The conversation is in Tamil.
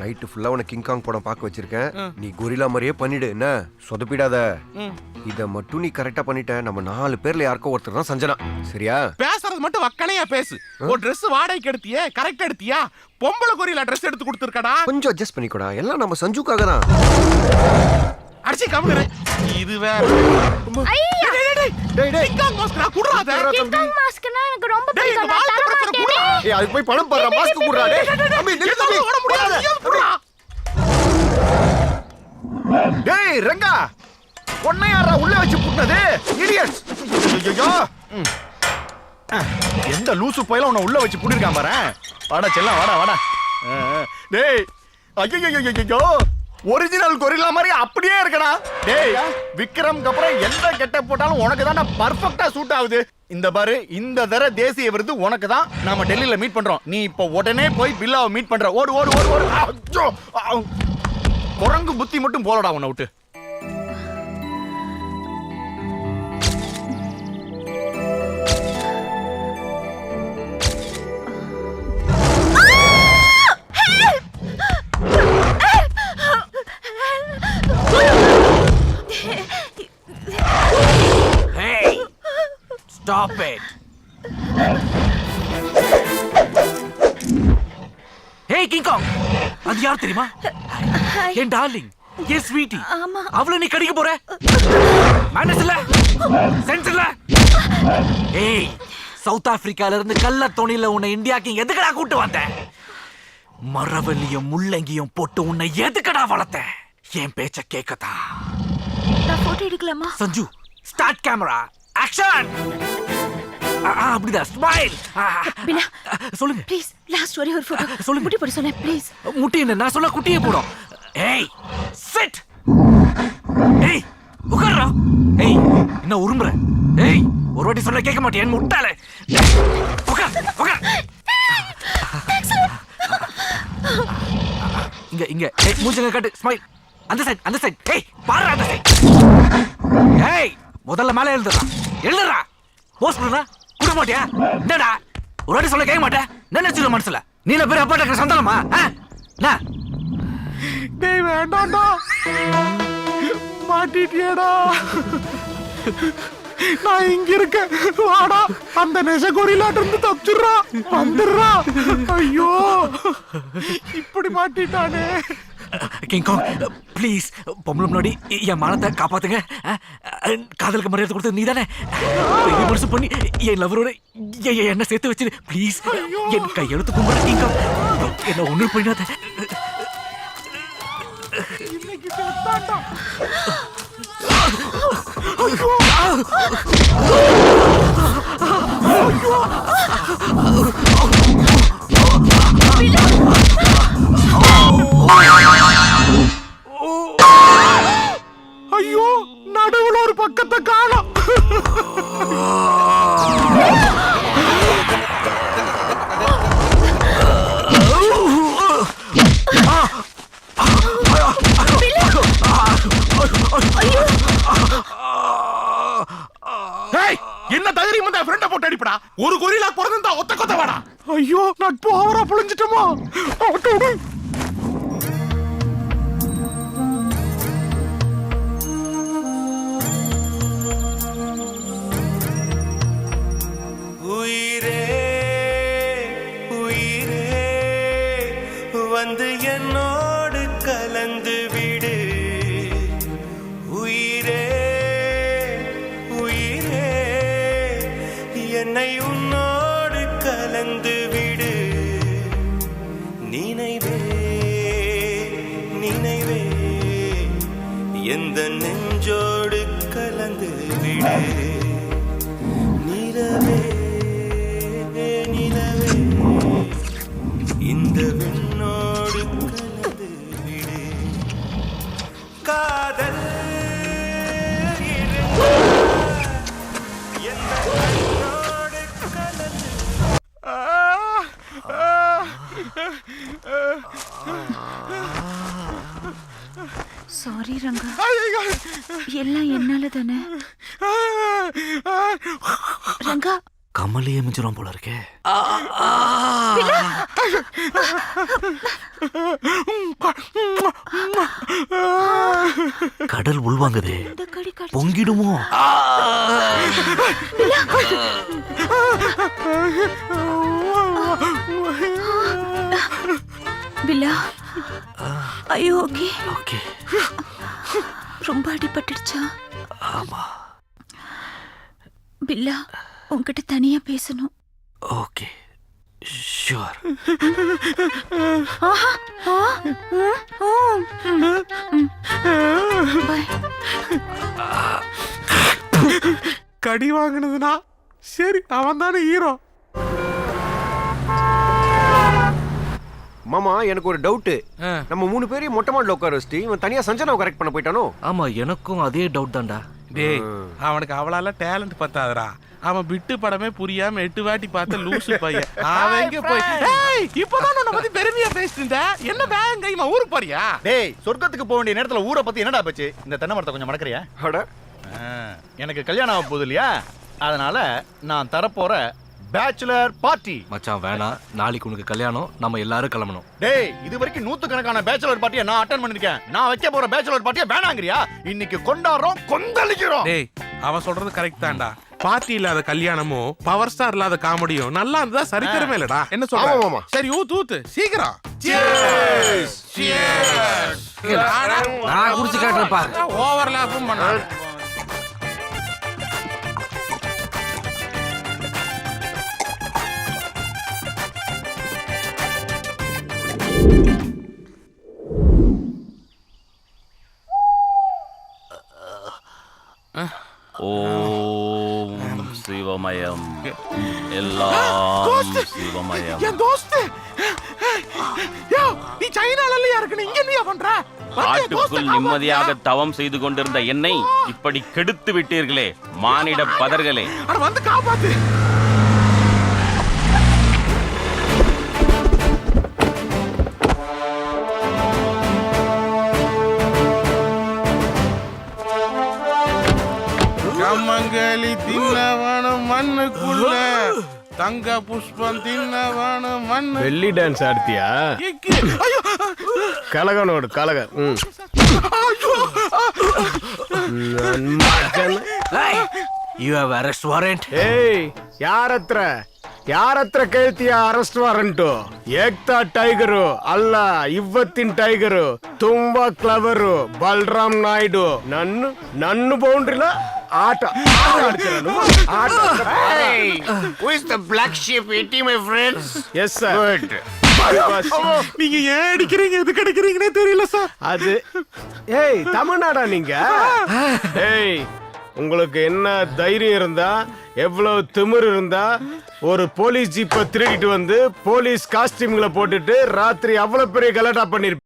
நைட்டு ஃபுல்லா உனக்கு கிங் காங் படம் பார்க்க வச்சிருக்கேன். நீ கொரில்லா மாதிரியே பண்ணிடு. என்ன? சொதப்பிடாத. இத மட்டும் நீ கரெக்டா பண்ணிட்ட. நம்ம நாலு பேர்ல யாருக்கோ ஒருத்தர் தான் சஞ்சனா. சரியா? பேசுறது மட்டும் வக்கனையா பேசு. ஒரு Dress வாடகைக்கு எடுத்தியே கரெக்ட் எடுத்தியா? பொம்பளை கொரியில Dress எடுத்து கொடுத்துருக்கடா. கொஞ்சம் அட்ஜஸ்ட் பண்ணிக்கோடா. எல்லாம் நம்ம சஞ்சுக்காக தான். அடிச்சு கம்முனு இது வேற. டேய், டேய், டேய், டேய், டேய், கிங்காங் மாஸ்க்ரா, குடுறா அதை. கிங்காங் மாஸ்க்னா எனக்கு ரொம்ப டேய், பிடிக்கும். நான் தர பிரச்சனை மாட்டேனே. குடுறா. ஏய் அதுக்கு போய் பணம் பாடுறா மாஸ்க் குடுறா டேய். தம்பி நில்லு தம்பி. ஓட முடியாது? டேய் ரங்கா. உன்னை யாரா உள்ள வச்சு புட்டது இடியட்ஸ் ஐயோ எந்த லூசு பையல உன்னை உள்ள வச்சு புடிருக்கான் பாரு. வாடா செல்லம் வாடா வாடா. ஆ, ஆ. டேய். ஐயோ ஒரிஜினல் கொரில்லா மாதிரி அப்படியே இருக்கடா. டேய் விக்ரம்க்கு அப்புறம் எந்த கெட்ட போட்டாலும் உனக்கு தான் பர்ஃபெக்ட்டா சூட் ஆகுது. இந்த பாரு இந்த தர தேசிய விருது உனக்கு தான். நாம டெல்லியில மீட் பண்றோம். நீ இப்போ உடனே போய் பில்லாவை மீட் பண்ற. ஓடு ஓடு ஓடு ஓடு. குரங்கு புத்தி மட்டும் போலடா உன்னை விட்டு. Stop it! Hey, King Kong! அது யார் தெரியுமா? என் டார்லிங். என் ஸ்வீட்டி. அவளை நீ கடிக்க போற? மேனஸ் இல்ல. சென்ஸ் இல்ல. ஏய் சவுத் ஆப்பிரிக்கால இருந்து கள்ள தோணில உன்னை இந்தியாக்கு எதுக்கடா கூட்டு வந்த? மரவள்ளியும் முள்ளங்கியும் போட்டு உன்னை எதுக்கடா வளர்த்த? என் பேச்ச கேட்கத்தான் நான் போட்டோ எடுக்கலாமா? சஞ்சு ஸ்டார்ட் கேமரா ஆக்ஷன் அப்படிதான் ஸ்மைல் பின்னா சொல்லுங்க. ப்ளீஸ் லாஸ்ட் ஒரே ஒரு போட்டோ சொல்லுங்க. முட்டி போட சொன்னேன் ப்ளீஸ் முட்டி என்ன? நான் சொல்ல குட்டியே போடும். ஏய் சிட் ஏய் உட்கார்றா. ஏய் என்ன உருமுற ஏய் ஒரு வாட்டி சொல்ல கேட்க மாட்டேன். முட்டாளே. உட்கார் உட்கார். இங்க இங்க. ஏய் மூஞ்சங்க காட்டு. ஸ்மைல் அந்த சைடு அந்த சைடு ஏய் பாரு அந்த சைடு ஏய் முதல்ல மேல எழுதுறா எழுதுறா போஸ்ட் பண்ணா கொடுக்க மாட்டியா? என்னடா? ஒரு வாட்டி சொல்ல கேட்க மாட்டேன். என்ன சொல்ல மனசுல? நீ பேர் அப்பா இருக்கிற சந்தானமா? ஆ? என்ன? டேய் வேண்டாம்டா. மாட்டிட்டியடா. நான் இங்க இருக்கேன் வாடா. அந்த நெச கொரிலாட்ட இருந்து தப்பிச்சுடுறா. வந்துடுறா. ஐயோ. இப்படி மாட்டிட்டானே. கிங் காங் ப்ளீஸ் பொம்பளை முன்னாடி என் மானத்தை காப்பாத்துங்க காதலுக்கு மரியாதை கொடுத்தது நீ தானே பெரிய மனசு பண்ணி என் லவரோட என்ன சேர்த்து வச்சிரு ப்ளீஸ் என் கையெழுத்து கும்பிட கிங் காங் என்ன ஒண்ணு பண்ணிடாத இன்னைக்கு ஐயோ ஒரு கொரிலா பிறந்தா ஒத்த கொத்த வாடா ஐயோ நட்பு அவரா புழிஞ்சிட்டோமா நிலவே நிலவே இந்த விண்ணோடு கலந்து விடு காதல் சாரி ரங்கா எல்லாம் ரங்கா. கமலே மிஞ்சிரும் போல இருக்கே. கடல் உள்வாங்குதே. பொங்கிடுமோ? பில்லா ஐயோ ஓகே. ஓகே. ரொம்ப அடிபட்டுடுச்சா? ஆமா. பில்லா உன்கிட்ட தனியா பேசணும். Okay sure. கடி வாங்கினதுனா சரி அவன் தானே ஹீரோ. மாமா எனக்கு ஒரு டவுட்டு. நம்ம மூணு பேரையும் மொட்டை மாடல உட்கார வச்சுட்டு இவன் தனியா சஞ்சனாவை கரெக்ட் பண்ண போயிட்டானோ? ஆமா எனக்கும் அதே டவுட் தான்டா. டேய் அவனுக்கு அவளால டேலண்ட் பத்தாதுடா. அவன் விட்டு படமே புரியாம எட்டு வாட்டி பார்த்த லூசு பையன். அவன் எங்க போய்? ஏய் இப்பதான் உன்னை பத்தி பெருமையா பேசிட்டு இருந்த என்ன பேங்க இவன் ஊருக்கு போறியா? டேய் சொர்க்கத்துக்கு போக வேண்டிய நேரத்துல ஊரை பத்தி என்னடா பேச்சு? இந்த தென்னை மரத்தை கொஞ்சம் மடக்கறியா? எனக்கு கல்யாணம் ஆக போகுது இல்லையா? அதனால நான் தரப்போற பேச்சுலர் பார்ட்டி மச்சான் வேணாம். நாளைக்கு உனக்கு கல்யாணம். நம்ம எல்லாரும் கிளம்பணும். டேய் இது வரைக்கும் நூத்துக்கணக்கான பேச்சுலர் பார்ட்டியை நான் அட்டன் பண்ணிருக்கேன். நான் வைக்க போற பேச்சுலர் பார்ட்டியை வேணாங்கறியா? இன்னைக்கு கொண்டாடுறோம் கொந்தளிக்கிறோம். டேய் அவன் சொல்றது கரெக்ட் தான்டா. பார்ட்டி இல்லாத கல்யாணமும் பவர் ஸ்டார் இல்லாத காமெடியும் நல்லா இருந்தா சரித்திரமே இல்லடா. என்ன ஆமா, சொல்ற மாமா. சரி ஊத்து ஊத்து சீக்கிரம். நான் குடிச்சு காட்டுறேன் பாரு ஓவர்லாப்பும் பண்ண ஓம் சிவமயம். எல்லாம் சிவமயம். என் தோஸ்து யோ நீ சைனால இல்லையா இருக்கு இங்க என்னையா பண்ற? காட்டுக்குள். நிம்மதியாக தவம் செய்து கொண்டிருந்த என்னை இப்படி கெடுத்து விட்டீர்களே மானிட பதர்களே. அட வந்து காப்பாத்து! களி தின்னவனும் மண்ணுக்குள்ள ತಂಗ ಪುಷ್ಪ தின்னவனும் மண்ணு வெள்ளி ಡ್ಯಾನ್ಸ್ ஆಡ್ತೀಯಾ ಕಲಗ ನೋಡು ಕಲಗ. Hmm. You have arrest warrant ಹತ್ರ ಯಾರತ್ರ? ಯಾರತ್ರ ಕೇಳ್ತೀಯ ಅರೆಸ್ಟ್ ವಾರಂಟು ಏಕ್ತಾ ಟೈಗರು ಅಲ್ಲ ಇವತ್ತಿನ ಟೈಗರು. ತುಂಬಾ ಕ್ಲವರು ಬಲರಾಮ್ ನಾಯ್ಡು. ನನ್ನ ನನ್ನ ಬೌಂಡ್ರಿಲ್ಲ ಆಟ எஸ் சார் நீங்க ஏன் அடிக்கிறீங்க? எதுக்கு அடிக்கிறீங்கன்னே தெரியல சார் அது ஏய் தமிழ்நாடா நீங்க? ஏய் உங்களுக்கு என்ன தைரியம் இருந்தா எவ்வளவு திமிர் இருந்தா ஒரு போலீஸ் ஜீப்பை திருடிட்டு வந்து போலீஸ் காஸ்டியூம்ல போட்டுட்டு ராத்திரி அவ்வளவு பெரிய கலாட்டா பண்ணிருப்பீங்க.